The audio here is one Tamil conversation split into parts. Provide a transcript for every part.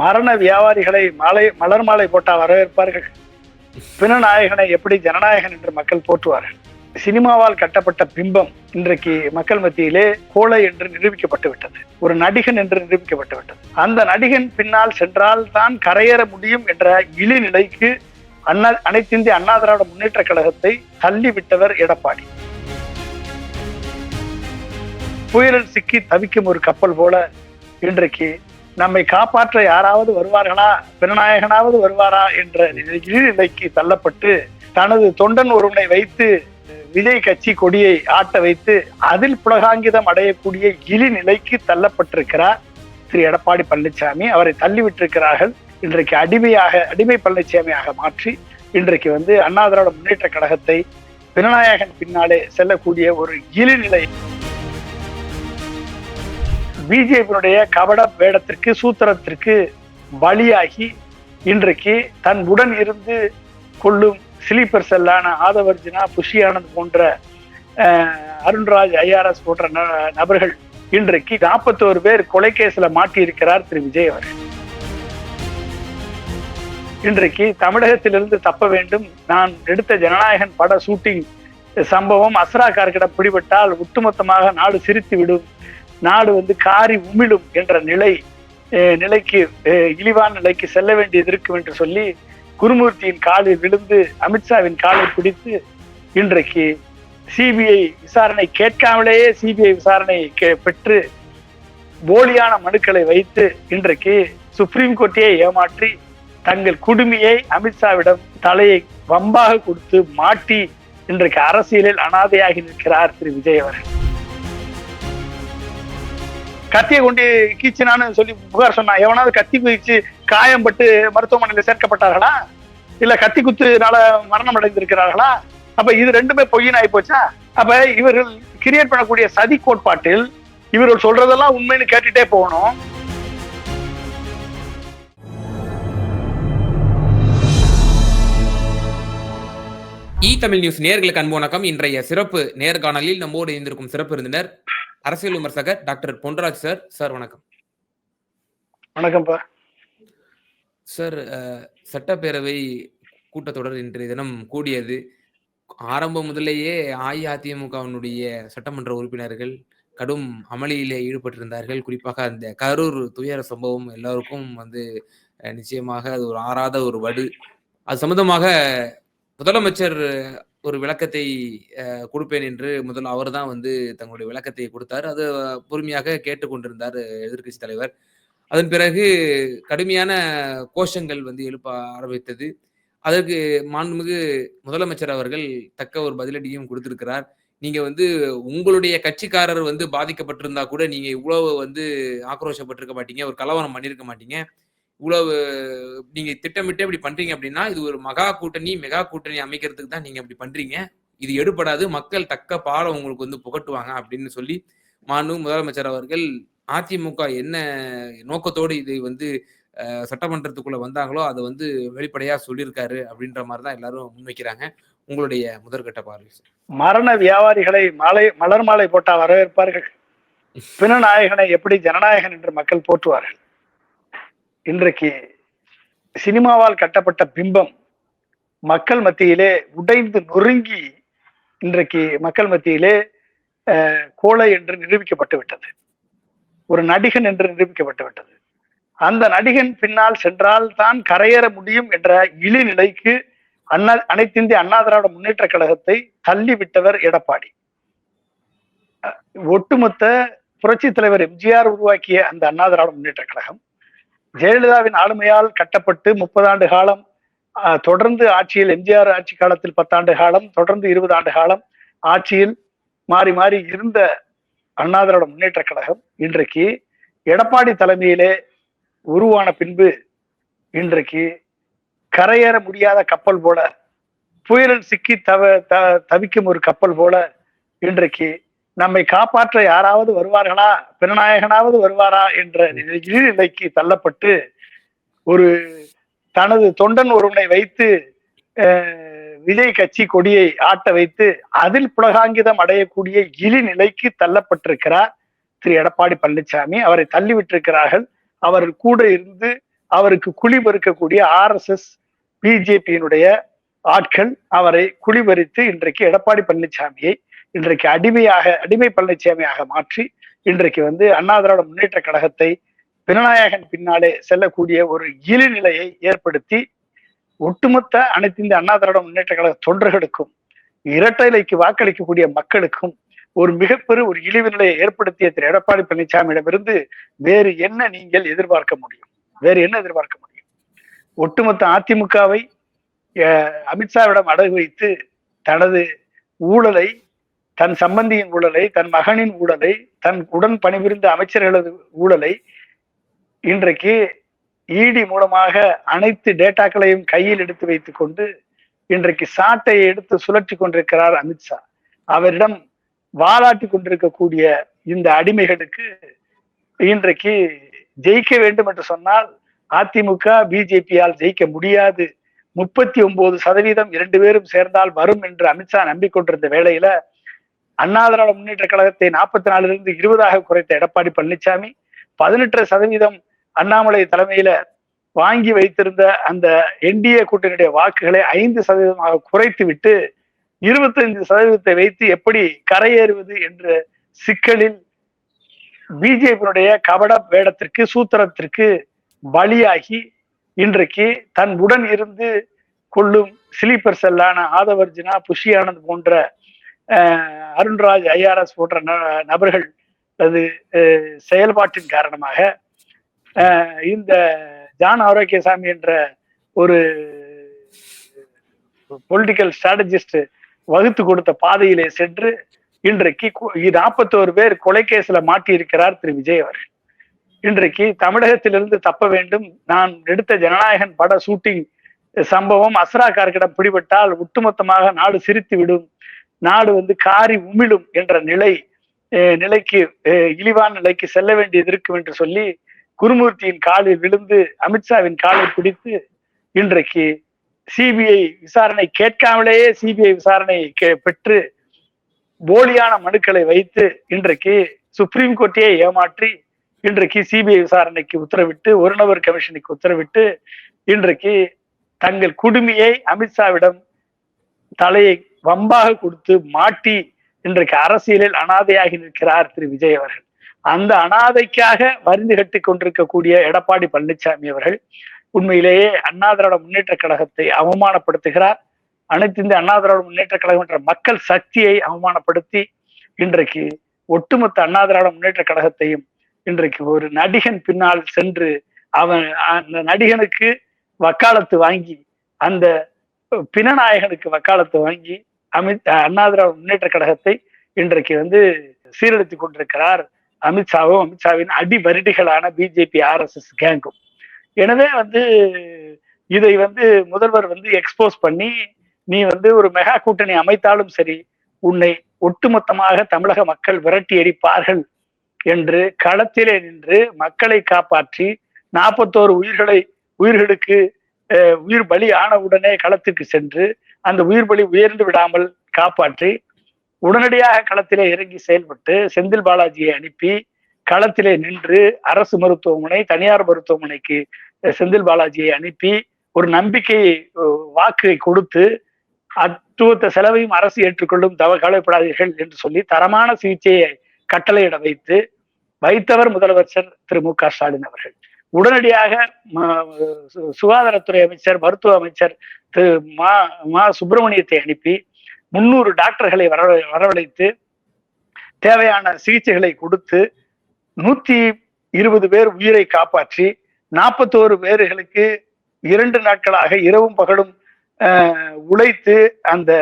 மரண வியாபாரிகளை மாலை மலர் மாலை போட்டால் வரவேற்பார்கள். பிணநாயகனை எப்படி ஜனநாயகன் என்று மக்கள் போற்றுவார்கள். சினிமாவால் கட்டப்பட்ட பிம்பம் இன்றைக்கு மக்கள் மத்தியிலே கோழை என்று நிரூபிக்கப்பட்டு விட்டது. ஒரு நடிகன் என்று நிரூபிக்கப்பட்டு விட்டது. அந்த நடிகன் பின்னால் சென்றால் தான் கரையேற முடியும் என்ற இழிநிலைக்கு அண்ணா அனைத்திந்திய அண்ணா திராவிட முன்னேற்ற கழகத்தை தள்ளிவிட்டவர் எடப்பாடி. புயலில் சிக்கி தவிக்கும் ஒரு கப்பல் போல இன்றைக்கு நம்மை காப்பாற்ற யாராவது வருவார்களா? பிறநாயகனாவது வருவாரா? என்ற நிலைக்கு தள்ளப்பட்டு தனது தொண்டன் ஒருவனை வைத்து விஜய் கட்சி கொடியை ஆட்ட வைத்து அதில் புலகாங்கிதம் அடையக்கூடிய இழிநிலைக்கு தள்ளப்பட்டிருக்கிறார் திரு எடப்பாடி பழனிசாமி. அவரை தள்ளிவிட்டிருக்கிறார்கள். இன்றைக்கு அடிமையாக அடிமை பழனிசாமியாக மாற்றி இன்றைக்கு வந்து அண்ணா திராவிட முன்னேற்ற கழகத்தை பினநாயகன் பின்னாலே செல்லக்கூடிய ஒரு இழிநிலை பிஜேபியினுடைய கபட வேடத்திற்கு சூத்திரத்திற்கு பலியாகி இன்றைக்கு தன் உடன் இருந்து கொள்ளும் ஸ்லீப்பர் செல்லான ஆதவர்ஜினா புஷி ஆனந்த் போன்ற அருண்ராஜ் ஐஆர்எஸ் போன்ற நபர்கள் இன்றைக்கு நாற்பத்தோரு பேர் கொலைகேசில மாட்டியிருக்கிறார் திரு விஜய் அவர்கள். இன்றைக்கு தமிழகத்திலிருந்து தப்ப வேண்டும். நான் எடுத்த ஜனநாயகன் பட ஷூட்டிங் சம்பவம் அஸ்ரா கார்கிடம் பிடிபட்டால் ஒட்டுமொத்தமாக நாடு சிரித்து விடும். நாடு வந்து காரி உமிழும் என்ற நிலை நிலைக்கு இழிவான நிலைக்கு செல்ல வேண்டியது இருக்கும் என்று சொல்லி குருமூர்த்தியின் காலில் விழுந்து அமித்ஷாவின் காலை பிடித்து இன்றைக்கு சிபிஐ விசாரணை கேட்காமலேயே சிபிஐ விசாரணை பெற்று போலியான மனுக்களை வைத்து இன்றைக்கு சுப்ரீம் கோர்ட்டையே ஏமாற்றி தங்கள் குடுமியை அமித்ஷாவிடம் தலையை வம்பாக கொடுத்து மாட்டி இன்றைக்கு அரசியலில் அனாதையாகி நிற்கிறார் திரு விஜய் அவர்கள். கத்தியை கொண்டு கீச்சினான்னு சொல்லி புகார் சொன்னா எவனாவது கத்தி குதிச்சு காயம்பட்டு மருத்துவமனையில் சேர்க்கப்பட்டார்களா? இல்ல கத்தி குத்துனால மரணம் அடைந்திருக்கிறார்களா? அப்ப இது ரெண்டுமே பொய்யின் ஆகி போச்சா? அப்ப இவர்கள் கிரியேட் பண்ணக்கூடிய சதி கோட்பாட்டில் இவர்கள் சொல்றதெல்லாம் உண்மைன்னு கேட்டுட்டே போகணும். இ தமிழ் நியூஸ் நேர்களுக்கு அன்பு வணக்கம். இன்றைய சிறப்பு நேர்காணலில் நம்மோடு இருந்திருக்கும் சிறப்பு விருந்தினர் அரசியல் விமர்சகர் டாக்டர் பொன்ராஜ் சார். சார் வணக்கம். வணக்கம்ப்பா. சார் சட்டப்பேரவை கூட்டத்தொடர் இன்றைய தினம் கூடியது. ஆரம்பம் முதலேயே அஇஅதிமுகவினுடைய சட்டமன்ற உறுப்பினர்கள் கடும் அமளியிலே ஈடுபட்டிருந்தார்கள். குறிப்பாக அந்த கரூர் துயர சம்பவம் எல்லாருக்கும் வந்து நிச்சயமாக அது ஒரு ஆறாத ஒரு வடு. அது சம்பந்தமாக முதலமைச்சர் ஒரு விளக்கத்தை கொடுப்பேன் என்று முதல் அவர் தான் வந்து தங்களுடைய விளக்கத்தை கொடுத்தார். அது பொறுமையாக கேட்டுக்கொண்டிருந்தார் எதிர்கட்சி தலைவர். அதன் பிறகு கடுமையான கோஷங்கள் வந்து எழுப்ப ஆரம்பித்தது. அதற்கு மாண்புமிகு முதலமைச்சர் அவர்கள் தக்க ஒரு பதிலடியும் கொடுத்திருக்கிறார். நீங்க வந்து உங்களுடைய கட்சிக்காரர் வந்து பாதிக்கப்பட்டிருந்தா கூட நீங்க இவ்வளவு வந்து ஆக்ரோஷப்பட்டிருக்க மாட்டீங்க ஒரு கலவரம் பண்ணியிருக்க மாட்டீங்க. இவ்வளவு நீங்க திட்டமிட்டு இப்படி பண்றீங்க அப்படின்னா இது ஒரு மகா கூட்டணி மெகா கூட்டணி அமைக்கிறதுக்கு தான் நீங்க அப்படி பண்றீங்க. இது எடுபடாது. மக்கள் தக்க பாடம் உங்களுக்கு வந்து புகட்டுவாங்க அப்படின்னு சொல்லி மாண்பு முதலமைச்சர் அவர்கள் அதிமுக என்ன நோக்கத்தோடு இதை வந்து சட்டமன்றத்துக்குள்ள வந்தாங்களோ அதை வந்து வெளிப்படையா சொல்லியிருக்காரு அப்படின்ற மாதிரி தான் எல்லாரும் முன்வைக்கிறாங்க. உங்களுடைய முதற்கட்ட பார்வை மரண வியாபாரிகளை மாலை மலர் மாலை போட்டா வரவேற்பார்கள். பிணநாயகனை எப்படி ஜனநாயகன் என்று மக்கள் போற்றுவார்கள்? இன்றைக்கு சினிமாவால் கட்டப்பட்ட பிம்பம் மக்கள் மத்தியிலே உடைந்து நொறுங்கி இன்றைக்கு மக்கள் மத்தியிலே கோழை என்று நிரூபிக்கப்பட்டு விட்டது. ஒரு நடிகன் என்று நிரூபிக்கப்பட்டு விட்டது. அந்த நடிகன் பின்னால் சென்றால் தான் கரையேற முடியும் என்ற இழிநிலைக்கு அண்ணா அனைத்திந்திய அண்ணா திராவிட முன்னேற்ற கழகத்தை தள்ளிவிட்டவர் எடப்பாடி. ஒட்டுமொத்த புரட்சி தலைவர் எம்ஜிஆர் உருவாக்கிய அந்த அண்ணா திராவிட முன்னேற்ற கழகம் ஜெயலலிதாவின் ஆளுமையால் கட்டப்பட்டு முப்பது ஆண்டு காலம் தொடர்ந்து ஆட்சியில் எம்ஜிஆர் ஆட்சி காலத்தில் பத்தாண்டு காலம் தொடர்ந்து இருபது ஆண்டு காலம் ஆட்சியில் மாறி மாறி இருந்த அண்ணா முன்னேற்ற கழகம் இன்றைக்கு எடப்பாடி தலைமையிலே உருவான பின்பு இன்றைக்கு கரையேற முடியாத கப்பல் போல புயலில் சிக்கி தவ த தவிக்கும் ஒரு கப்பல் போல இன்றைக்கு நம்மை காப்பாற்ற யாராவது வருவார்களா? பிறநாயகனாவது வருவாரா? என்ற நிலைக்கு தள்ளப்பட்டு ஒரு தனது தொண்டன் ஒருவனை வைத்து விஜய் கட்சி கொடியை ஆட்ட வைத்து அதில் புலகாங்கிதம் அடையக்கூடிய இழிநிலைக்கு தள்ளப்பட்டிருக்கிறார் திரு. எடப்பாடி பழனிசாமி அவரை தள்ளிவிட்டிருக்கிறார்கள். அவர் கூட இருந்து அவருக்கு குழிபறிக்கக்கூடிய ஆர்எஸ்எஸ் பிஜேபியினுடைய ஆட்கள் அவரை குழிபறித்து இன்றைக்கு எடப்பாடி பழனிசாமியை இன்றைக்கு அடிமையாக அடிமை பழனிசாமியாக மாற்றி இன்றைக்கு வந்து அண்ணா திராவிட முன்னேற்ற கழகத்தை பினநாயகன் பின்னாலே செல்லக்கூடிய ஒரு இழிநிலையை ஏற்படுத்தி ஒட்டுமொத்த அனைத்து இந்த அண்ணா திராவிட முன்னேற்ற கழக தொண்டர்களுக்கும் இரட்டைலைக்கு வாக்களிக்கக்கூடிய மக்களுக்கும் ஒரு மிகப்பெரும் ஒரு இழிவு நிலையை ஏற்படுத்திய திரு எடப்பாடி பழனிசாமியிடமிருந்து வேறு என்ன நீங்கள் எதிர்பார்க்க முடியும்? வேறு என்ன எதிர்பார்க்க முடியும்? ஒட்டுமொத்த அதிமுகவை அஹ், அமித்ஷாவிடம் அடகு வைத்து தனது ஊழலை தன் சம்பந்தியின் ஊழலை தன் மகனின் ஊழலை தன் உடன் பணிபுரிந்த அமைச்சர்களது ஊழலை இன்றைக்கு இடி மூலமாக அனைத்து டேட்டாக்களையும் கையில் எடுத்து வைத்துக் கொண்டு இன்றைக்கு சாட்டை எடுத்து சுழற்றி கொண்டிருக்கிறார் அமித்ஷா அவரிடம் வாலாட்டி கொண்டிருக்கக்கூடிய இந்த அடிமைகளுக்கு இன்றைக்கு ஜெயிக்க வேண்டும் என்று சொன்னால் அதிமுக பிஜேபியால் ஜெயிக்க முடியாது. முப்பத்தி ஒன்பது சதவீதம் இரண்டு பேரும் சேர்ந்தால் வரும் என்று அமித்ஷா நம்பிக்கொண்டிருந்த வேளையில அண்ணா திராவிட முன்னேற்ற கழகத்தை நாற்பத்தி நாலிலிருந்து இருபதாக குறைத்த எடப்பாடி பழனிசாமி பதினெட்டு சதவீதம் அண்ணாமலை தலைமையில வாங்கி வைத்திருந்த அந்த என்டிஏ கூட்டணியுடைய வாக்குகளை ஐந்து சதவீதமாக குறைத்து விட்டு இருபத்தைந்து சதவீதத்தை வைத்து எப்படி கரையேறுவது என்ற சிக்கலில் பிஜேபியினுடைய கபட வேடத்திற்கு சூத்திரத்திற்கு பலியாகி இன்றைக்கு தன் உடன் இருந்து கொள்ளும் ஸ்லீப்பர் செல்லான ஆதவர்ஜினா புஷி ஆனந்த் போன்ற அருண்ராஜ் ஐஆர்எஸ் போன்ற ந- நபர்கள் அது செயல்பாட்டின் காரணமாக அஹ், இந்த ஜான் ஆரோக்கியசாமி என்ற ஒரு பொலிட்டிக்கல் ஸ்ட்ராட்டஜிஸ்ட் வகுத்து கொடுத்த பாதையிலே சென்று இன்றைக்கு நாற்பத்தோரு பேர் கொலைகேசில மாட்டி இருக்கிறார் திரு. விஜய் அவர்கள். இன்றைக்கு தமிழகத்திலிருந்து தப்ப வேண்டும். நான் எடுத்த ஜனநாயகன் பட ஷூட்டிங் சம்பவம் அஸ்ரா கார்கிடம் பிடிபட்டால் ஒட்டுமொத்தமாக நாடு சிரித்து விடும். நாடு வந்து காரி உமிழும் என்ற நிலை நிலைக்கு இழிவான நிலைக்கு செல்ல வேண்டியது இருக்கும் என்று சொல்லி குருமூர்த்தியின் காலில் விழுந்து அமித்ஷாவின் காலை பிடித்து இன்றைக்கு சிபிஐ விசாரணை கேட்காமலேயே சிபிஐ விசாரணை கே- பெற்று போலியான மனுக்களை வைத்து இன்றைக்கு சுப்ரீம் கோர்ட்டையே ஏமாற்றி இன்றைக்கு சிபிஐ விசாரணைக்கு உத்தரவிட்டு ஒரு நபர் கமிஷனுக்கு உத்தரவிட்டு இன்றைக்கு தங்கள் குடுமியை அமித்ஷாவிடம் தலையை வம்பாக கொடுத்து மாட்டி இன்றைக்கு அரசியலில் அனாதையாகி நிற்கிறார் திரு விஜய் அவர்கள். அந்த அனாதைக்காக வரிந்து கட்டி கொண்டிருக்கக்கூடிய எடப்பாடி பழனிசாமி அவர்கள் உண்மையிலேயே அண்ணா திராவிட முன்னேற்ற கழகத்தை அவமானப்படுத்துகிறார். அனைத்து இந்த அண்ணா திராவிட முன்னேற்ற கழகம் என்ற மக்கள் சக்தியை அவமானப்படுத்தி இன்றைக்கு ஒட்டுமொத்த அண்ணா திராவிட முன்னேற்ற கழகத்தையும் இன்றைக்கு ஒரு நடிகன் பின்னால் சென்று அவன் அந்த நடிகனுக்கு வக்காலத்து வாங்கி அந்த பிணநாயகனுக்கு வக்காலத்தை வாங்கி அமித் அண்ணா திராவிட முன்னேற்ற கழகத்தை இன்றைக்கு வந்து சீரழித்து கொண்டிருக்கிறார் அமித்ஷாவும் அமித்ஷாவின் அடி வருடிகளான பிஜேபி ஆர்எஸ்எஸ் கேங்கும். எனவே வந்து இதை வந்து முதல்வர் வந்து எக்ஸ்போஸ் பண்ணி நீ வந்து ஒரு மெகா கூட்டணி அமைத்தாலும் சரி உன்னை ஒட்டுமொத்தமாக தமிழக மக்கள் விரட்டி அடிப்பார்கள் என்று களத்திலே நின்று மக்களை காப்பாற்றி நாற்பத்தோரு உயிர்களை உயிர்களுக்கு உயிர் பலி ஆன உடனே களத்துக்கு சென்று அந்த உயிர் பலி உயர்ந்து விடாமல் காப்பாற்றி உடனடியாக களத்திலே இறங்கி செயல்பட்டு செந்தில் பாலாஜியை அனுப்பி களத்திலே நின்று அரசு மருத்துவமனை தனியார் மருத்துவமனைக்கு செந்தில் பாலாஜியை அனுப்பி ஒரு நம்பிக்கை வாக்கை கொடுத்து அத்துவத்த செலவையும் அரசு ஏற்றுக்கொள்ளும் தவ கவலைப்படாதீர்கள் என்று சொல்லி தரமான சிகிச்சையை கட்டளையிட வைத்து வைத்தவர் முதலமைச்சர் திரு மு க ஸ்டாலின் அவர்கள். உடனடியாக சு- சுகாதாரத்துறை அமைச்சர் மருத்துவ அமைச்சர் திரு மா மா சுப்பிரமணியத்தை அனுப்பி முன்னூறு டாக்டர்களை வர வரவழைத்து தேவையான சிகிச்சைகளை கொடுத்து நூத்தி இருபது பேர் உயிரை காப்பாற்றி நாற்பத்தோரு பேர்களுக்கு இரண்டு நாட்களாக இரவும் பகலும் உழைத்து அந்த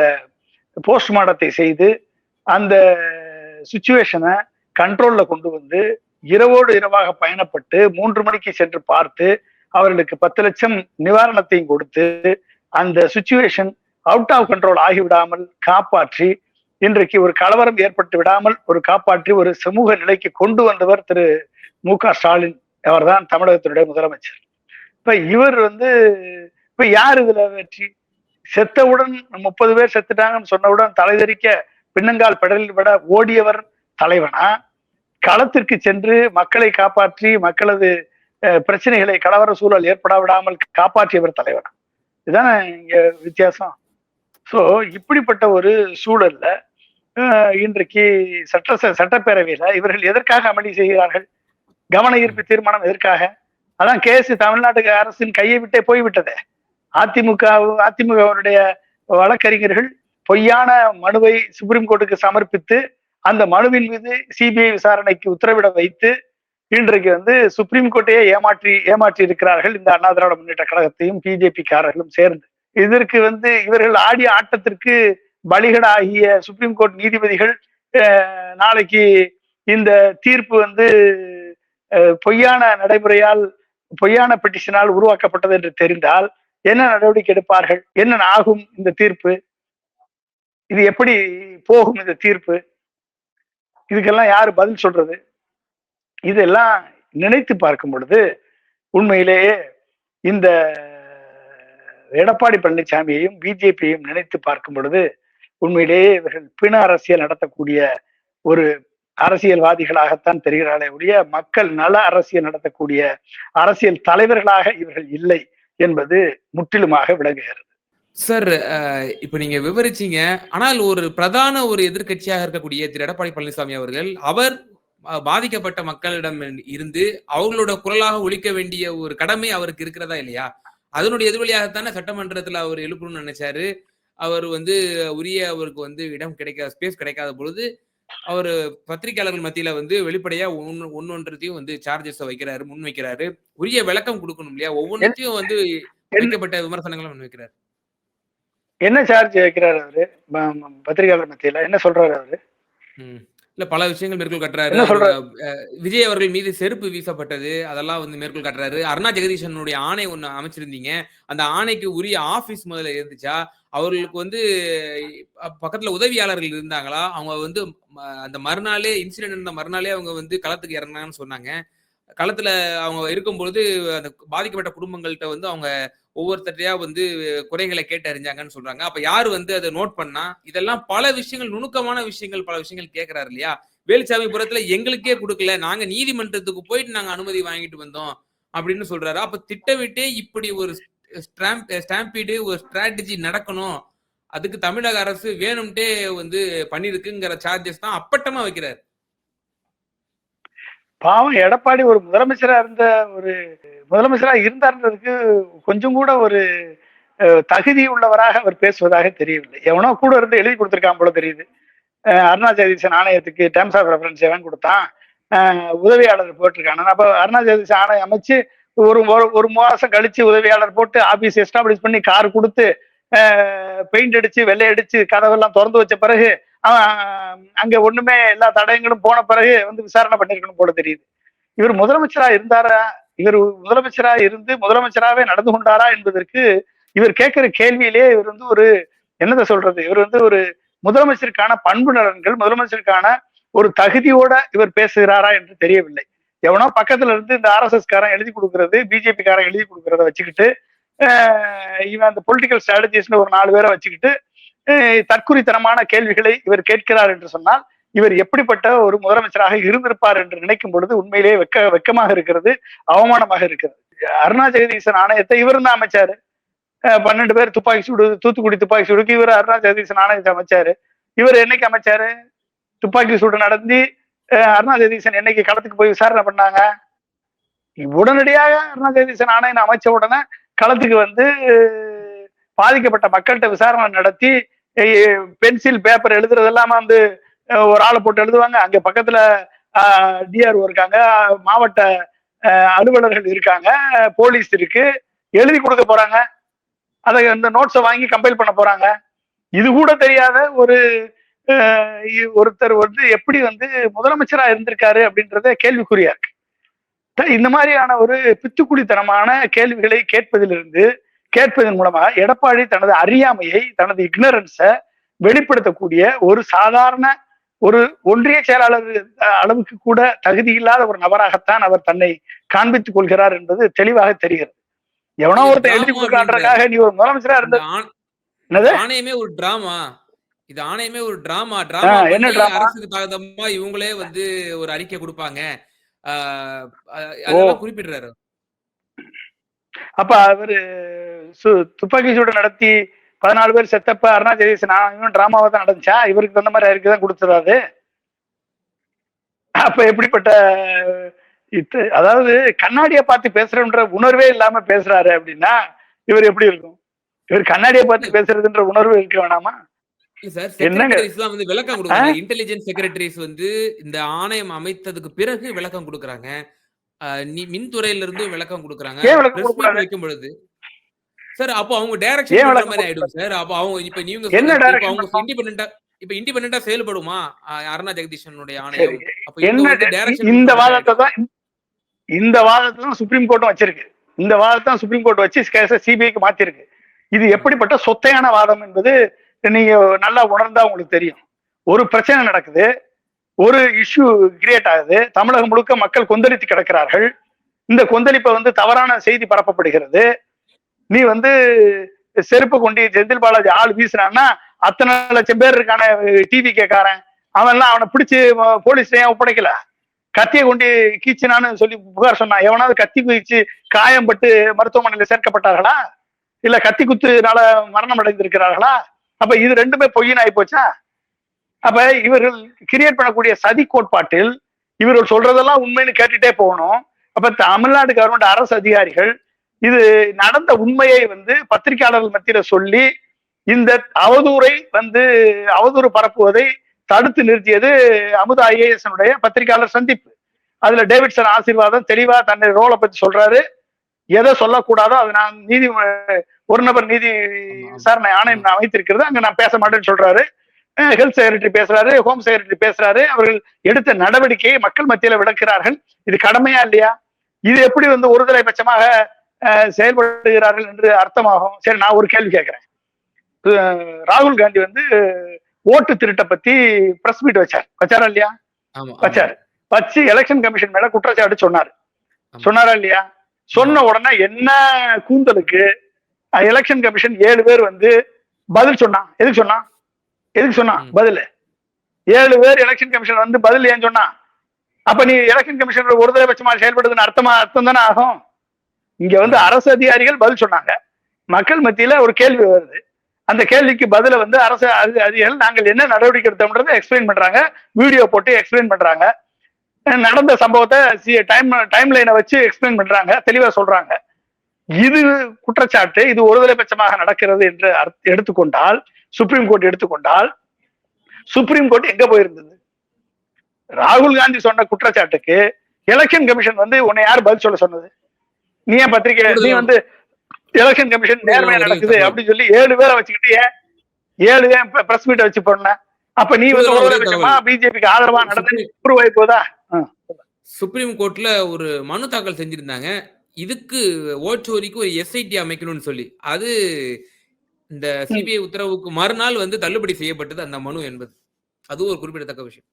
போஸ்ட்மார்ட்டத்தை செய்து அந்த சுச்சுவேஷனை கண்ட்ரோல்ல கொண்டு வந்து இரவோடு இரவாக பயணப்பட்டு மூன்று மணிக்கு சென்று பார்த்து அவர்களுக்கு பத்து லட்சம் நிவாரணத்தையும் கொடுத்து அந்த சுச்சுவேஷன் அவுட் ஆஃப் கண்ட்ரோல் ஆகிவிடாமல் காப்பாற்றி இன்றைக்கு ஒரு கலவரம் ஏற்பட்டு விடாமல் ஒரு காப்பாற்றி ஒரு சமூக நிலைக்கு கொண்டு வந்தவர் திரு மு க ஸ்டாலின். அவர்தான் தமிழகத்தினுடைய முதலமைச்சர். இப்ப இவர் வந்து இப்ப யார் இதுல வெற்றி? செத்தவுடன் முப்பது பேர் செத்துட்டாங்கன்னு சொன்னவுடன் தலைதெறிக்க பின்னங்கால் பெடலில் விட ஓடியவர் தலைவனா? களத்திற்கு சென்று மக்களை காப்பாற்றி மக்களது பிரச்சனைகளை கலவர சூழல் ஏற்பட விடாமல் காப்பாற்றியவர் தலைவர். இதுதானே இங்க வித்தியாசம்? ஸோ இப்படிப்பட்ட ஒரு சூழல்ல இன்றைக்கு சட்ட சட்டப்பேரவையில இவர்கள் எதற்காக அமளி செய்கிறார்கள்? கவன ஈர்ப்பு தீர்மானம் எதற்காக? அதான் கேஸ் தமிழ்நாட்டு அரசின் கையை விட்டே போய்விட்டதே. அதிமுக அதிமுகவினுடைய வழக்கறிஞர்கள் பொய்யான மனுவை சுப்ரீம் கோர்ட்டுக்கு சமர்ப்பித்து அந்த மனுவின் மீது சிபிஐ விசாரணைக்கு உத்தரவிட வைத்து இன்றைக்கு வந்து சுப்ரீம் கோர்ட்டையே ஏமாற்றி ஏமாற்றி இருக்கிறார்கள் இந்த அண்ணா திராவிட முன்னேற்ற கழகத்தையும் பிஜேபி காரர்களும் சேர்ந்து. இதற்கு வந்து இவர்கள் ஆடிய ஆட்டத்திற்கு பலிகடாகிய சுப்ரீம் கோர்ட் நீதிபதிகள் நாளைக்கு இந்த தீர்ப்பு வந்து பொய்யான நடைமுறையால் பொய்யான பெட்டிஷனால் உருவாக்கப்பட்டது என்று தெரிந்தால் என்ன நடவடிக்கை எடுப்பார்கள்? என்ன ஆகும் இந்த தீர்ப்பு? இது எப்படி போகும் இந்த தீர்ப்பு? இதுக்கெல்லாம் யாரு பதில் சொல்றது? இதெல்லாம் நினைத்து பார்க்கும் பொழுது உண்மையிலேயே இந்த எடப்பாடி பழனிசாமியையும் பிஜேபியையும் நினைத்து பார்க்கும் பொழுது உண்மையிலேயே இவர்கள் பிண அரசியல் நடத்தக்கூடிய ஒரு அரசியல்வாதிகளாகத்தான் தெரிகிறார்களே ஒழிய மக்கள் நல அரசியல் நடத்தக்கூடிய அரசியல் தலைவர்களாக இவர்கள் இல்லை என்பது முற்றிலுமாக விளங்குகிறது. சார் அஹ், இப்ப நீங்க விவரிச்சீங்க ஆனால் ஒரு பிரதான ஒரு எதிர்க்கட்சியாக இருக்கக்கூடிய திரு. எடப்பாடி பழனிசாமி அவர்கள் அவர் பாதிக்கப்பட்ட மக்களிடம் இருந்து அவங்களோட குரலாக ஒழிக்க வேண்டிய ஒரு கடமை அவருக்கு இருக்கிறதா இல்லையா? அதனுடைய எதிர்வழியாகத்தானே சட்டமன்றத்துல அவர் எழுப்பணும்னு நினைச்சாரு. அவர் வந்து உரிய அவருக்கு வந்து இடம் கிடைக்காத ஸ்பேஸ் கிடைக்காத பொழுது அவர் பத்திரிகையாளர்கள் மத்தியில வந்து வெளிப்படையா ஒன்னு ஒன்னொன்றத்தையும் வந்து சார்ஜஸ் வைக்கிறாரு முன் வைக்கிறாரு உரிய விளக்கம் கொடுக்கணும் இல்லையா? ஒவ்வொன்றத்தையும் வந்து வைக்கப்பட்ட விமர்சனங்களை முன் வைக்கிறாரு என்ன சார்ஜ் வைக்கிறாரு அவரு? பத்திரிகையாளர் மத்தியில என்ன சொல்றாரு அவரு. இல்ல பல விஷயங்கள் மேற்கோள் காட்டுறாரு. விஜய் அவர்கள் மீது செருப்பு வீசப்பட்டது. அதெல்லாம் வந்து மேற்கோள் காட்டுறாரு. அருணா ஜெகதீஷனுடைய ஆணை ஒண்ணு அமைச்சிருந்தீங்க. அந்த ஆணைக்கு உரிய ஆபீஸ் முதல்ல இருந்துச்சா? அவர்களுக்கு வந்து பக்கத்துல உதவியாளர்கள் இருந்தாங்களா? அவங்க வந்து அந்த மறுநாளே இன்சிடென்ட் இருந்த மறுநாளே அவங்க வந்து களத்துக்கு இறங்கினாங்கன்னு சொன்னாங்க. களத்துல அவங்க இருக்கும்பொழுது அந்த பாதிக்கப்பட்ட குடும்பங்கள்ட்ட வந்து அவங்க ஒவ்வொருத்தரையா வந்து குறைகளை கேட்டு அறிஞ்சாங்கன்னு சொல்றாங்க. அப்ப யாரு வந்து அதை நோட் பண்ணா? இதெல்லாம் பல விஷயங்கள் நுணுக்கமான விஷயங்கள் பல விஷயங்கள் கேட்கிறாரு இல்லையா? வேலுச்சாமி புறத்துல எங்களுக்கே கொடுக்கல. நாங்க நீதிமன்றத்துக்கு போயிட்டு நாங்க அனுமதி வாங்கிட்டு வந்தோம் அப்படின்னு சொல்றாரு. அப்ப திட்டமிட்டே இப்படி ஒரு ஸ்டாம்ப் ஸ்டாம்பீடு ஒரு ஸ்ட்ராட்டஜி நடக்கணும். அதுக்கு தமிழக அரசு வேணும்ட்டே வந்து பண்ணிருக்குங்கிற சார்ஜஸ் தான் அப்பட்டமா வைக்கிறாரு. பாவம் எடப்பாடி ஒரு முதலமைச்சரா இருந்த ஒரு முதலமைச்சராக இருந்தார்ன்றதுக்கு கொஞ்சம் கூட ஒரு தகுதி உள்ளவராக அவர் பேசுவதாக தெரியவில்லை. எவனோ கூட இருந்து எழுதி கொடுத்துருக்கான் போல தெரியுது. அருணா ஜெகதீசன் ஆணையத்துக்கு டேர்ம்ஸ் ஆஃப் ரெஃபரன்ஸ் எவன் கொடுத்தான். உதவியாளர் போட்டிருக்காங்க அப்போ அருணா ஜெகதீசன் ஆணையம் அமைச்சு ஒரு ஒரு- ஒரு மாசம் கழிச்சு உதவியாளர் போட்டு ஆபீஸ் எஸ்டாப்ளிஷ் பண்ணி கார் கொடுத்து பெயிண்ட் அடிச்சு வெள்ளை அடிச்சு கதவெல்லாம் திறந்து வச்ச பிறகு அவன் அங்க ஒண்ணுமே எல்லா தடயங்களும் போன பிறகு வந்து விசாரணை பண்ணிருக்கணும் போல தெரியுது. இவர் முதலமைச்சரா இருந்தாரா? இவர் முதலமைச்சரா இருந்து முதலமைச்சராகவே நடந்து கொண்டாரா என்பதற்கு இவர் கேட்கிற கேள்வியிலே இவர் வந்து ஒரு என்னதை சொல்றது? இவர் வந்து ஒரு முதலமைச்சருக்கான பண்பு நலன்கள் முதலமைச்சருக்கான ஒரு தகுதியோட இவர் பேசுகிறாரா என்று தெரியவில்லை. எவனோ பக்கத்துல இருந்து இந்த ஆர்எஸ்எஸ் காரன் எழுதி கொடுக்கறது பிஜேபி காரன் எழுதி கொடுக்கறத வச்சுக்கிட்டு இவன் அந்த பொலிட்டிக்கல் ஸ்ட்ராட்டஜிஸ்னு ஒரு நாலு பேரை வச்சுக்கிட்டு தற்குறித்தனமான கேள்விகளை இவர் கேட்கிறார் என்று சொன்னால் இவர் எப்படிப்பட்ட ஒரு முதலமைச்சராக இருந்திருப்பார் என்று நினைக்கும் பொழுது உண்மையிலேயே வெக்க வெக்கமாக இருக்கிறது அவமானமாக இருக்கிறது. அருணா ஜெகதீசன் ஆணையத்தை இவர் தான் அமைச்சாரு. பன்னெண்டு பேர் துப்பாக்கி சூடு தூத்துக்குடி துப்பாக்கி சூடுக்கு இவர் அருணா ஜெகதீசன் ஆணையத்தை அமைச்சாரு. இவர் என்னைக்கு அமைச்சாரு? துப்பாக்கி சூடு நடந்து அருணா ஜெகதீசன் என்னைக்கு களத்துக்கு போய் விசாரணை பண்ணாங்க? உடனடியாக அருணா ஜெகதீசன் ஆணையம் அமைச்ச உடனே களத்துக்கு வந்து பாதிக்கப்பட்ட மக்கள்கிட்ட விசாரணை நடத்தி பென்சில் பேப்பர் எழுதுறது எல்லாமே வந்து ஒரு ஆளை போட்டு எழுதுவாங்க. அங்க பக்கத்துல டிஆர்ஓ இருக்காங்க. மாவட்ட அலுவலர்கள் இருக்காங்க. போலீஸ் இருக்கு. எழுதி கொடுக்க போறாங்க. அதை அந்த நோட்ஸை வாங்கி கம்பைல் பண்ண போறாங்க. இது கூட தெரியாத ஒரு ஒருத்தர் வந்து எப்படி வந்து முதலமைச்சரா இருந்திருக்காரு அப்படின்றத கேள்விக்குறியா இருக்கு. இந்த மாதிரியான ஒரு பித்துக்குடித்தனமான கேள்விகளை கேட்பதிலிருந்து கேட்பதன் மூலமாக எடப்பாடி தனது அறியாமையை தனது இக்னரன்ஸை வெளிப்படுத்தக்கூடிய ஒரு சாதாரண ஒரு ஒன்றிய செயலாளர் அளவுக்கு கூட தகுதி இல்லாத ஒரு நபராகத்தான் அவர் தன்னை காண்பித்துக் கொள்கிறார் என்பது தெளிவாக தெரிகிறது. எவனோ இது ஒருத்தன் எழுதி drama கொடுக்கான்றதுக்காக நீ ஒரு முதலமைச்சரா இருந்த ஆணையமே ஒரு டிராமா இது ஆணையமே ஒரு டிராமா டிராமா என்ன? அரசுக்கு தகுந்தமா இவங்களே வந்து ஒரு அறிக்கை கொடுப்பாங்க. குறிப்பிடுறாரு. அப்ப அவரு துப்பாக்கி சூடு நடத்தி பதினாலு பேர் செத்தப்ப அருணா ஜெகதீஷ் நான் இவன் டிராமாவை தான் நடந்துச்சா இவருக்கு தகுந்த மாதிரி அவருக்கு தான் கொடுத்தது அப்ப எப்படிப்பட்ட இத்து அதாவது கண்ணாடியை பார்த்து பேசுறன்ற உணர்வே இல்லாம பேசுறாரு அப்படின்னா இவர் எப்படி இருக்கும்? இவர் கண்ணாடியை பார்த்து பேசுறதுன்ற உணர்வு இருக்க வேணாமா? வந்து விளக்கம் கொடுக்குறாங்க இன்டெலிஜென்ஸ் செக்ரட்டரிஸ் வந்து இந்த ஆணையம் அமைத்ததுக்கு பிறகு விளக்கம் கொடுக்குறாங்க. மின்துறையில இருந்தும் விளக்கம் கொடுக்குறாங்க? வைக்கும் பொழுது சார் அப்போ அவங்க டைரக்ஷன் பண்ற மாதிரி ஆயிடும் சார் அப்போ அவங்க இப்ப நீங்க என்ன அவங்க பண்ணணும்? இண்டிபெண்டா இப்ப இண்டிபெண்டா செயல்படுமா? அருணா ஜெகதீஷனுடைய ஆணையம். அப்ப என்ன direction இந்த வாதத்தை தான் இந்த வாதத்தை தான் சுப்ரீம் கோர்ட்டும் வச்சிருக்கு. இந்த வாதத்தை தான் சுப்ரீம் கோர்ட் வச்சு கேஸ சிபிஐக்கு மாத்திருக்கு. இது எப்படிப்பட்ட சொத்தையான வாதம் என்பது நீங்க நல்லா உணர்ந்தா உங்களுக்கு தெரியும். ஒரு பிரச்சனை நடக்குது ஒரு இஷ்யூ கிரியேட் ஆகுது தமிழகம் முழுக்க மக்கள் கொந்தளித்து கிடக்கிறார்கள். இந்த கொந்தளிப்பை வந்து தவறான செய்தி பரப்பப்படுகிறது. நீ வந்து செருப்பு கொண்டு செந்தில் பாலாஜி ஆள் வீசினான்னா அத்தனை லட்சம் பேர் இருக்கான டிவி கேட்காரன் அவன்லாம் அவனை பிடிச்சி போலீஸ் ஏன் ஒப்படைக்கல? கத்தியை கொண்டு கீச்சினான்னு சொல்லி புகார் சொன்னான் எவனாவது கத்தி குதிச்சு காயம்பட்டு மருத்துவமனையில சேர்க்கப்பட்டார்களா? இல்ல கத்தி குத்துனால மரணம் அடைந்திருக்கிறார்களா? அப்ப இது ரெண்டுமே பொய்யின் ஆகி போச்சா? அப்ப இவர்கள் கிரியேட் பண்ணக்கூடிய சதி கோட்பாட்டில் இவர்கள் சொல்றதெல்லாம் உண்மைன்னு கேட்டுட்டே போகணும். அப்ப தமிழ்நாடு கவர்மெண்ட் அரசு அதிகாரிகள் இது நடந்த உண்மையை வந்து பத்திரிகையாளர்கள் மத்தியில சொல்லி இந்த அவதூறை வந்து அவதூறு பரப்புவதை தடுத்து நிறுத்தியது அமுதா ஐஏஎஸ் பத்திரிகையாளர் சந்திப்பு. அதுல டேவிட்சன் ஆசீர்வாதம் தெளிவா தன்னை ரோலை பத்தி சொல்றாரு. எதை சொல்லக்கூடாதோ அது நான் நீதி ஒரு நபர் நீதி. விசாரணை ஆணையம் நான் வைத்திருக்கிறது அங்க நான் பேச மாட்டேன்னு சொல்றாரு. ஹெல்த் செக்ரட்டரி பேசுறாரு ஹோம் செக்ரட்டரி பேசுறாரு. அவர்கள் எடுத்த நடவடிக்கையை மக்கள் மத்தியில விளக்குகிறார்கள். இது கடமையா இல்லையா? இது எப்படி வந்து ஒருதலை பட்சமாக செயல்படுகிறார்கள் என்று அர்த்தமாகும். சரி நான் ஒரு கேள்வி கேட்கிறேன். ராகுல் காந்தி வந்து ஓட்டு திருட்டை பத்தி பிரஸ் மீட் வச்சார். வச்சாரா இல்லையா. வச்சாரு. வச்சு எலெக்ஷன் கமிஷன் மேல குற்றச்சாட்டு சொன்னாரு. சொன்னாரா இல்லையா? சொன்ன உடனே என்ன கூந்தலுக்கு எலெக்ஷன் கமிஷன் ஏழு பேர் வந்து பதில் சொன்னான் எதுக்கு சொன்னான் எதுக்கு சொன்னான். பதில். ஏழு பேர் எலெக்ஷன் கமிஷன் வந்து பதில் ஏன் சொன்னான் அப்ப நீ எலெக்ஷன் கமிஷன் ஒருதலை பட்சமா செயல்படுதுன்னு அர்த்தமா அர்த்தம் தானே ஆகும்? இங்க வந்து அரசு அதிகாரிகள் பதில் சொன்னாங்க. மக்கள் மத்தியில ஒரு கேள்வி வருது. அந்த கேள்விக்கு பதில வந்து அரசு அதிகாரிகள் நாங்கள் என்ன நடவடிக்கை எடுத்தோம்ன்றத எக்ஸ்பிளைன் பண்றாங்க. வீடியோ போட்டு எக்ஸ்பிளைன் பண்றாங்க. நடந்த சம்பவத்தை டைம் டைம் லைனை வச்சு எக்ஸ்பிளைன் பண்றாங்க. தெளிவா சொல்றாங்க. இது குற்றச்சாட்டு. இது ஒருதலை பட்சமாக நடக்கிறது என்று அர்த்த- எடுத்துக்கொண்டால் சுப்ரீம் கோர்ட் எடுத்துக்கொண்டால் சுப்ரீம் கோர்ட் எங்க போயிருந்தது? ராகுல் காந்தி சொன்ன குற்றச்சாட்டுக்கு எலெக்ஷன் கமிஷன் வந்து உன்னை யார் பதில் சொல்ல சொன்னது? நீ ஏன் பத்திரிக்கை நீ வந்து எலெக்ஷன் கமிஷன் நேர்மையா நடக்குது. அப்படின்னு சொல்லி ஏழு பேரை வச்சுக்கிட்டு ஏன் ஏழு ஏன் பிரஸ் மீட் வச்சு போன அப்ப நீ வந்து. பிஜேபிக்கு ஆதரவா நடந்து சுப்ரீம் உருவாகி போதா? சுப்ரீம் கோர்ட்ல ஒரு மனு தாக்கல் செஞ்சிருந்தாங்க. இதுக்கு ஓச்சோரிக்கு ஒரு எஸ்ஐடி அமைக்கணும்னு சொல்லி. அது இந்த சிபிஐ உத்தரவுக்கு மறுநாள் வந்து தள்ளுபடி செய்யப்பட்டது அந்த மனு என்பது. அது ஒரு குறிப்பிடத்தக்க விஷயம்.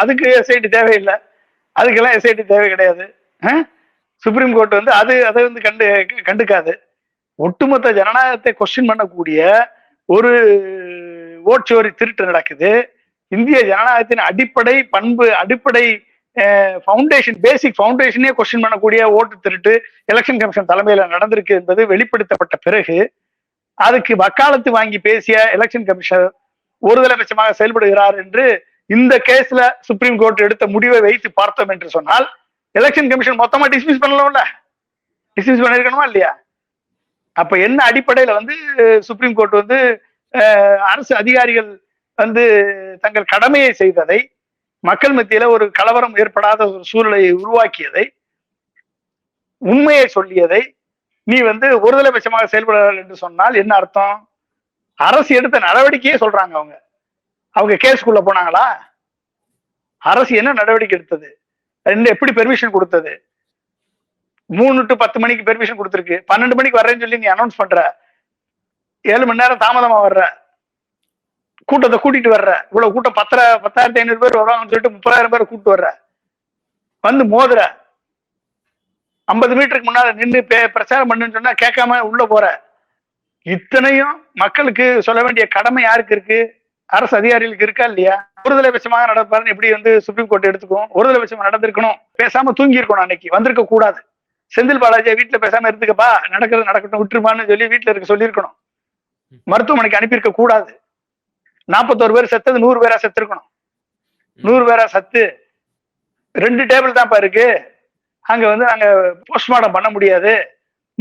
அதுக்கு எஸ்ஐடி தேவையில்லை. அதுக்கெல்லாம் எஸ்ஐடி தேவை கிடையாது. சுப்ரீம் கோர்ட் வந்து அது அதை வந்து கண்டு கண்டுக்காது. ஒட்டுமொத்த ஜனநாயகத்தை கொஸ்டின் பண்ணக்கூடிய ஒரு ஓட்சோரி திருட்டு நடக்குது. இந்திய ஜனநாயகத்தின் அடிப்படை பண்பு அடிப்படை ஃபவுண்டேஷன் பேசிக் ஃபவுண்டேஷனே கொஸ்டின் பண்ணக்கூடிய ஓட்டு திருட்டு எலெக்ஷன் கமிஷன் தலைமையில நடந்திருக்கு என்பது வெளிப்படுத்தப்பட்ட பிறகு அதுக்கு வக்காலத்து வாங்கி பேசிய எலெக்ஷன் கமிஷனர் ஒருதலைபட்சமாக செயல்படுகிறார் என்று இந்த கேஸ்ல சுப்ரீம் கோர்ட் எடுத்த முடிவை வைத்து பார்த்தோம் என்று சொன்னால் எலெக்ஷன் கமிஷன் மொத்தமா டிஸ்மிஸ் பண்ணலாம்ல. டிஸ்மிஸ் பண்ணிருக்கணுமா இல்லையா? அப்ப என்ன அடிப்படையில வந்து சுப்ரீம் கோர்ட் வந்து அரசு அதிகாரிகள் வந்து தங்கள் கடமையை செய்ததை மக்கள் மத்தியில ஒரு கலவரம் ஏற்படாத ஒரு சூழலை உருவாக்கியதை உண்மையை சொல்லியதை நீ வந்து ஒருதலை பட்சமாக செயல்படுகிறார்கள் என்று சொன்னால் என்ன அர்த்தம்? அரசு எடுத்த நடவடிக்கையே சொல்றாங்க அவங்க. அவங்க கேஸ்க்குள்ள போனாங்களா? அரசு என்ன நடவடிக்கை எடுத்தது? ரெண்டு எப்படி பெர்மிஷன் கொடுத்தது? மூணு டு பத்து மணிக்கு பெர்மிஷன் கொடுத்துருக்கு. பன்னெண்டு மணிக்கு வர்றேன்னு சொல்லி நீ அனௌன்ஸ் பண்ற. ஏழு மணி நேரம் தாமதமா வர்ற. கூட்டத்தை கூட்டிட்டு வர்ற. இவ்வளவு கூட்டம் பத்தரை பத்தாயிரத்தி ஐநூறு பேர் வருவாங்கன்னு சொல்லிட்டு முப்பதாயிரம் பேர் கூட்டு வர்ற. வந்து மோதுற. ஐம்பது மீட்டருக்கு முன்னால நின்று பிரச்சாரம் பண்ணுன்னு சொன்னா கேட்காம உள்ள போற. இத்தனையும் மக்களுக்கு சொல்ல வேண்டிய கடமை யாருக்கு இருக்கு? அரசு அதிகாரிகளுக்கு இருக்கா இல்லையா? ஒருதலை பட்சமாக நடப்பாருன்னு எப்படி வந்து சுப்ரீம் கோர்ட் எடுத்துக்கும்? ஒருதலை பட்சமா நடந்திருக்கணும். பேசாம தூங்கி இருக்கணும் அன்னைக்கு. வந்திருக்க கூடாது. செந்தில் பாலாஜியா வீட்டுல பேசாம இருந்துக்கப்பா. நடக்கிறது நடக்கட்டும் விட்டுருமான்னு சொல்லி வீட்டுல இருக்க சொல்லியிருக்கணும். மருத்துவமனைக்கு அனுப்பியிருக்க கூடாது. நாற்பத்தோரு பேர் செத்தது நூறு பேரா செத்துருக்கணும். நூறு பேரா சத்து ரெண்டு டேபிள் தான்ப்பா இருக்கு. அங்க வந்து நாங்க போஸ்ட்மார்ட்டம் பண்ண முடியாது.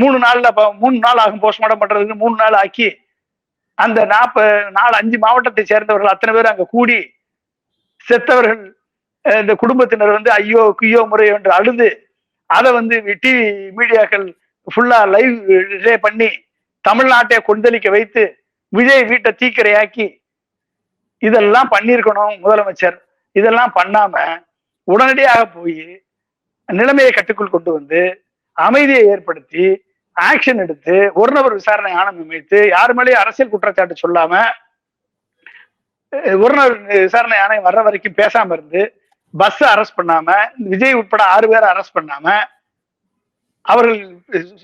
மூணு நாள்ல மூணு நாள் ஆகும் போஸ்ட்மார்ட்டம் பண்றதுக்கு. மூணு நாள் ஆக்கி அந்த நாற்ப நாலு அஞ்சு மாவட்டத்தை சேர்ந்தவர்கள் அத்தனை பேர் அங்க கூடி செத்தவர்கள் இந்த குடும்பத்தினர் வந்து ஐயோ குய்யோ முறை என்று அழுது அதை வந்து டிவி மீடியாக்கள் ஃபுல்லா லைவ் ரிலே பண்ணி தமிழ்நாட்டை கொந்தளிக்க வைத்து விஜய் வீட்டை தீக்கிரையாக்கி இதெல்லாம் பண்ணியிருக்கணும் முதலமைச்சர். இதெல்லாம் பண்ணாம உடனடியாக போய் நிலைமையை கட்டுக்குள் கொண்டு வந்து அமைதியை ஏற்படுத்தி ஆக்ஷன் எடுத்து ஒரு நபர் விசாரணை ஆணையம் அமைத்து யார் மேலேயும் அரசியல் குற்றச்சாட்டு சொல்லாம ஒரு நாள் விசாரணை ஆணையம் வர்ற வரைக்கும் பேசாம இருந்து பஸ் அரெஸ்ட் பண்ணாம விஜய் உட்பட ஆறு பேரை அரெஸ்ட் பண்ணாம அவர்கள்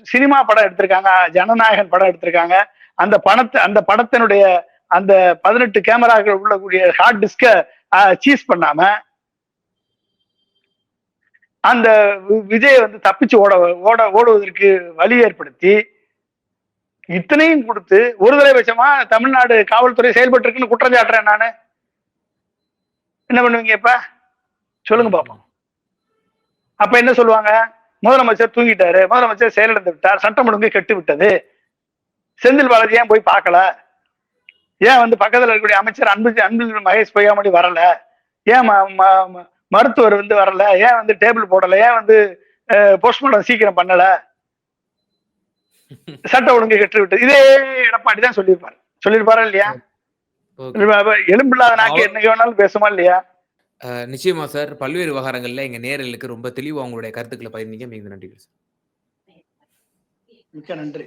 சினிமா படம் எடுத்திருக்காங்க ஜனநாயகன் படம் எடுத்திருக்காங்க. அந்த பணத்தை அந்த படத்தினுடைய அந்த பதினெட்டு கேமராக்கள் உள்ளக்கூடிய ஹார்ட் டிஸ்க சீஸ் பண்ணாம அந்த விஜய் வந்து தப்பிச்சு ஓட ஓட ஓடுவதற்கு வழி ஏற்படுத்தி இத்தனையும் கொடுத்து ஒரு தலைபட்சமா தமிழ்நாடு காவல்துறை செயல்பட்டு இருக்குன்னு குற்றம் சாட்டுறேன் நானு. என்ன பண்ணுவீங்க இப்ப? சொல்லுங்க பாப்போம். அப்ப என்ன சொல்லுவாங்க? முதலமைச்சர் தூங்கிட்டாரு. முதலமைச்சர் செயலிழந்து விட்டார். சட்டம் ஒழுங்கு கெட்டு விட்டது. செந்தில் பாலாஜி ஏன் போய் பார்க்கல? ஏன் வந்து பக்கத்தில் இருக்கக்கூடிய அமைச்சர் அன்பு அன்பு மகேஷ் பொய்யாமொழி வரல? ஏன் ம- ம- மருத்துவர் வந்து வரல? ஏன் வந்து டேபிள் போடல? ஏன் வந்து போஸ்ட்மார்ட்டம் சீக்கிரம் பண்ணலை? சட்ட ஒழுங்கு கெட்டு விட்டது இதே எடப்பாடி தான் சொல்லியிருப்பாரு. சொல்லியிருப்பாரா இல்லையா? எலும்பில்லாத நாக்கு என்னைக்கு வேணாலும் பேசுமா இல்லையா? நிச்சயமா சார். பல்வேறு விவகாரங்கள்ல எங்க நேயர்களுக்கு ரொம்ப தெளிவா உங்களுடைய கருத்துக்களை பகிர்ந்தீங்க. மிகுந்த நன்றிகள் சார். மிக்க நன்றி.